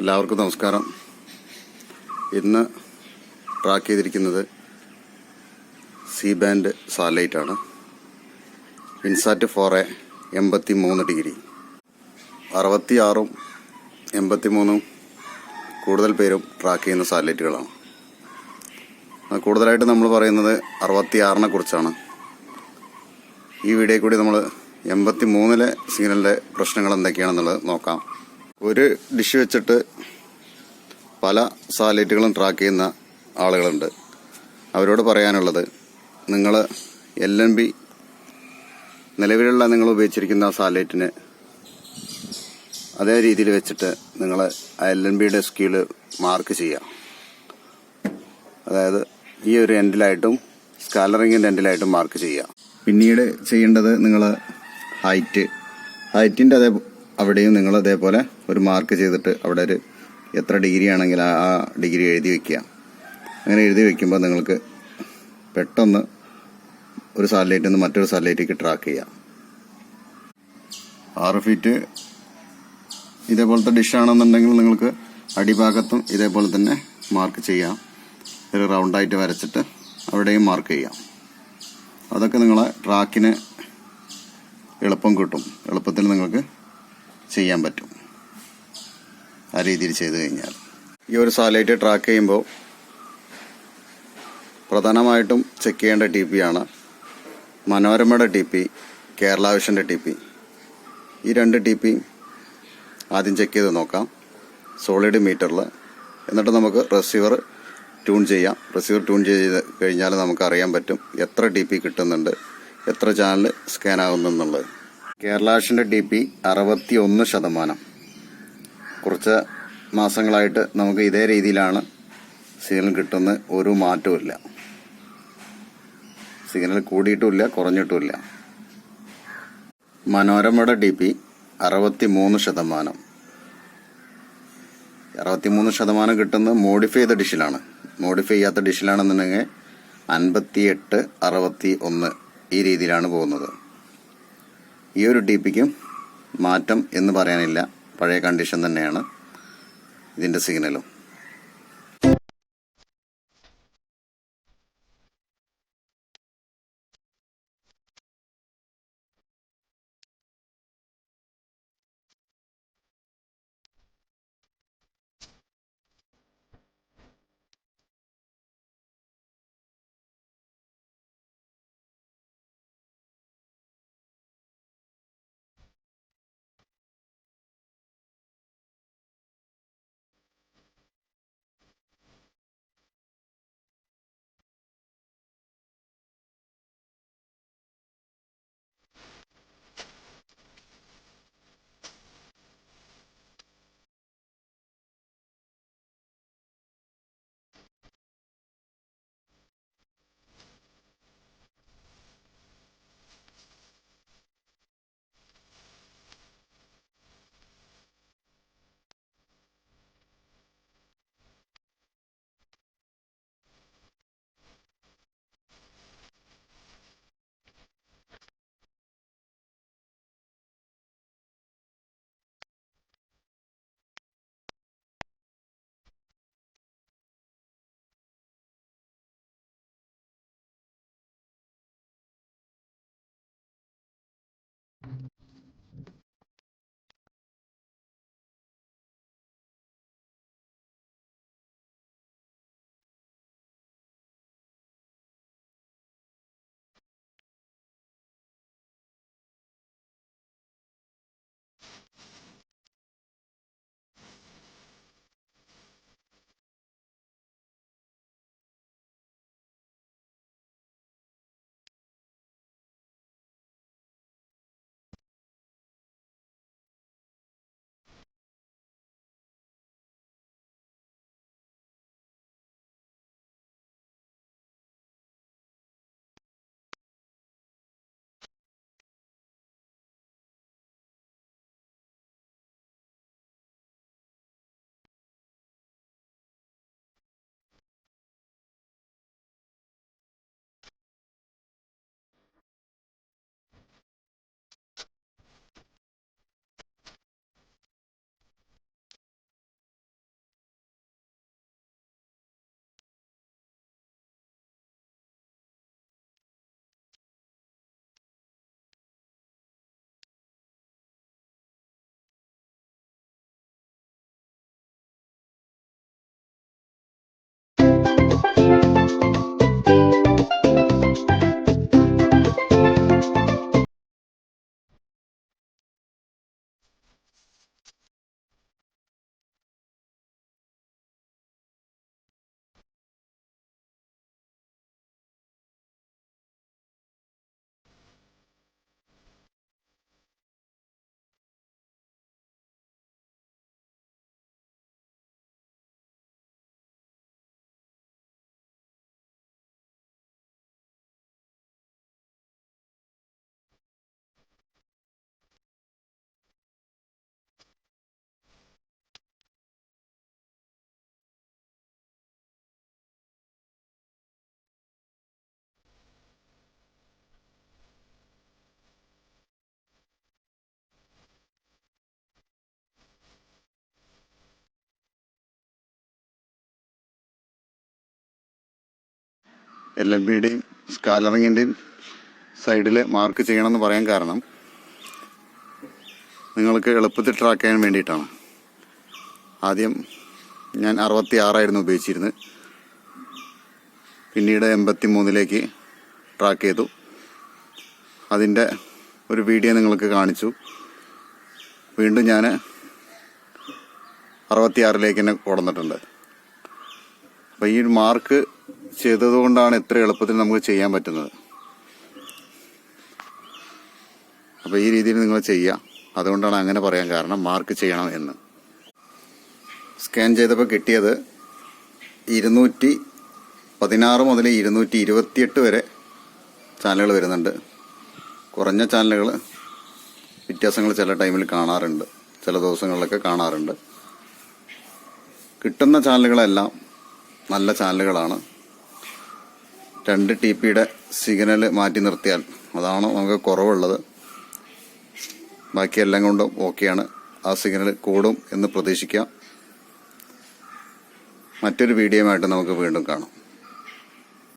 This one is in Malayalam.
എല്ലാവർക്കും നമസ്കാരം. ഇന്ന് ട്രാക്ക് ചെയ്തിരിക്കുന്നത് സി ബാൻഡ് സാറ്റലൈറ്റ് ആണ്. ഇൻസാറ്റ് ഫോർ എ എൺപത്തി മൂന്ന് ഡിഗ്രി. അറുപത്തി ആറും എൺപത്തി മൂന്നും കൂടുതൽ പേരും ട്രാക്ക് ചെയ്യുന്ന സാറ്റലൈറ്റുകളാണ് കൂടുതലായിട്ട് നമ്മൾ പറയുന്നത് അറുപത്തി ആറിനെ കുറിച്ചാണ്. ഈ വീഡിയോ കൂടി നമ്മൾ എൺപത്തി മൂന്നിലെ സിഗ്നലിന്റെ പ്രശ്നങ്ങൾ എന്തൊക്കെയാണെന്നുള്ളത് നോക്കാം. ഒരു ഡിഷ് വെച്ചിട്ട് പല സാലറ്റുകളും ട്രാക്ക് ചെയ്യുന്ന ആളുകളുണ്ട്. അവരോട് പറയാനുള്ളത് നിങ്ങൾ എൽ എൻ ബി നിലവിലുള്ള നിങ്ങൾ ഉപയോഗിച്ചിരിക്കുന്ന ആ സാറ്റലൈറ്റിന് അതേ രീതിയിൽ വെച്ചിട്ട് നിങ്ങൾ എൽ എൻ ബിയുടെ സ്കീൽ മാർക്ക് ചെയ്യാം അതായത് ഈ ഒരു എൻഡിലായിട്ടും സ്കാലറിങ്ങിന്റെ എൻഡിലായിട്ടും മാർക്ക് ചെയ്യാം പിന്നീട് ചെയ്യേണ്ടത് നിങ്ങൾ ഹൈറ്റ് ഹൈറ്റിന്റെ അതേ അവിടെയും നിങ്ങൾ അതേപോലെ ഒരു മാർക്ക് ചെയ്തിട്ട് അവിടെ ഒരു എത്ര ഡിഗ്രി ആണെങ്കിൽ ആ ഡിഗ്രി എഴുതി വയ്ക്കുക അങ്ങനെ എഴുതി വയ്ക്കുമ്പോൾ നിങ്ങൾക്ക് പെട്ടെന്ന് ഒരു സാറ്റലൈറ്റിൽ നിന്ന് മറ്റൊരു സാറ്റലൈറ്റിലേക്ക് ട്രാക്ക് ചെയ്യാം. ആറ് ഫീറ്റ് ഇതേപോലത്തെ ഡിഷാണെന്നുണ്ടെങ്കിൽ നിങ്ങൾക്ക് അടിഭാഗത്തും ഇതേപോലെ തന്നെ മാർക്ക് ചെയ്യാം. ഒരു റൗണ്ടായിട്ട് വരച്ചിട്ട് അവിടെയും മാർക്ക് ചെയ്യാം. അതൊക്കെ നിങ്ങളെ ട്രാക്കിന് എളുപ്പം കിട്ടും. എളുപ്പത്തിൽ നിങ്ങൾക്ക് ചെയ്യാൻ പറ്റും. ആ രീതിയിൽ ചെയ്തു കഴിഞ്ഞാൽ. ഈ ഒരു സാറ്റലൈറ്റ് ട്രാക്ക് ചെയ്യുമ്പോൾ പ്രധാനമായിട്ടും ചെക്ക് ചെയ്യേണ്ട ടി പി ആണ് മനോരമയുടെ ടി പി കേരള വിഷന്റെ ടി പി ഈ രണ്ട് ടി പി ആദ്യം ചെക്ക് ചെയ്ത് നോക്കാം. സോളിഡ് മീറ്ററിൽ എന്നിട്ട് നമുക്ക് റിസീവർ ട്യൂൺ ചെയ്യാം. റിസീവർ ട്യൂൺ ചെയ്ത് കഴിഞ്ഞാൽ നമുക്ക് അറിയാൻ പറ്റും എത്ര ടി പി കിട്ടുന്നുണ്ട് എത്ര ചാനൽ സ്കാൻ ആകുന്നുള്ളത് കേരളാഷിന്റെ ടി പി അറുപത്തി ഒന്ന് ശതമാനം. കുറച്ച് മാസങ്ങളായിട്ട് നമുക്ക് ഇതേ രീതിയിലാണ് സിഗ്നൽ കിട്ടുന്ന ഒരു മാറ്റവും സിഗ്നൽ കൂടിയിട്ടുമില്ല കുറഞ്ഞിട്ടുമില്ല. മനോരമയുടെ ടി പി അറുപത്തി മൂന്ന് ശതമാനം. അറുപത്തി മൂന്ന് ശതമാനം കിട്ടുന്നത് മോഡിഫൈ ചെയ്ത ഡിഷിലാണ് മോഡിഫൈ ചെയ്യാത്ത ഡിഷിലാണെന്നുണ്ടെങ്കിൽ അൻപത്തി എട്ട് അറുപത്തി ഒന്ന് ഈ രീതിയിലാണ് പോകുന്നത്. ഈ ഒരു ടി പിക്കും മാറ്റം എന്ന് പറയാനില്ല. പഴയ കണ്ടീഷൻ തന്നെയാണ് ഇതിന്റെ സിഗ്നലും എൽ എൽ ബിയുടെയും സ്കാലറിങ്ങിന്റെയും സൈഡിൽ മാർക്ക് ചെയ്യണമെന്ന് പറയാൻ കാരണം നിങ്ങൾക്ക് എളുപ്പത്തിൽ ട്രാക്ക് ചെയ്യാൻ വേണ്ടിയിട്ടാണ്. ആദ്യം ഞാൻ അറുപത്തി ആറായിരുന്നു ഉപയോഗിച്ചിരുന്നത്. പിന്നീട് എൺപത്തി മൂന്നിലേക്ക് ട്രാക്ക് ചെയ്തു. അതിന്റെ ഒരു വീഡിയോ നിങ്ങൾക്ക് കാണിച്ചു. വീണ്ടും ഞാൻ അറുപത്തിയാറിലേക്ക് തന്നെ കൊടുന്നിട്ടുണ്ട് അപ്പോൾ ഈ മാർക്ക് ചെയ്തതുകൊണ്ടാണ് ഇത്ര എളുപ്പത്തിൽ നമുക്ക് ചെയ്യാൻ പറ്റുന്നത്. അപ്പോൾ ഈ രീതിയിൽ നിങ്ങൾ ചെയ്യുക. അതുകൊണ്ടാണ് അങ്ങനെ പറയാൻ കാരണം മാർക്ക് ചെയ്യണം എന്ന്. സ്കാൻ ചെയ്തപ്പോൾ കിട്ടിയത് ഇരുന്നൂറ്റി പതിനാറ് മുതൽ ഇരുന്നൂറ്റി ഇരുപത്തിയെട്ട് വരെ ചാനലുകൾ വരുന്നുണ്ട്. കുറഞ്ഞ ചാനലുകൾ വ്യത്യാസങ്ങൾ ചില ടൈമിൽ കാണാറുണ്ട്. ചില ദിവസങ്ങളിലൊക്കെ കാണാറുണ്ട്. കിട്ടുന്ന ചാനലുകളെല്ലാം നല്ല ചാനലുകളാണ്. രണ്ട് ടി പിയുടെ സിഗ്നൽ മാറ്റി നിർത്തിയാൽ അതാണ് നമുക്ക് കുറവുള്ളത്. ബാക്കിയെല്ലാം കൊണ്ടും ഓക്കെയാണ് ആ സിഗ്നൽ കൂടും എന്ന് പ്രതീക്ഷിക്കാം. മറ്റൊരു വീഡിയോയുമായിട്ട് നമുക്ക് വീണ്ടും കാണാം.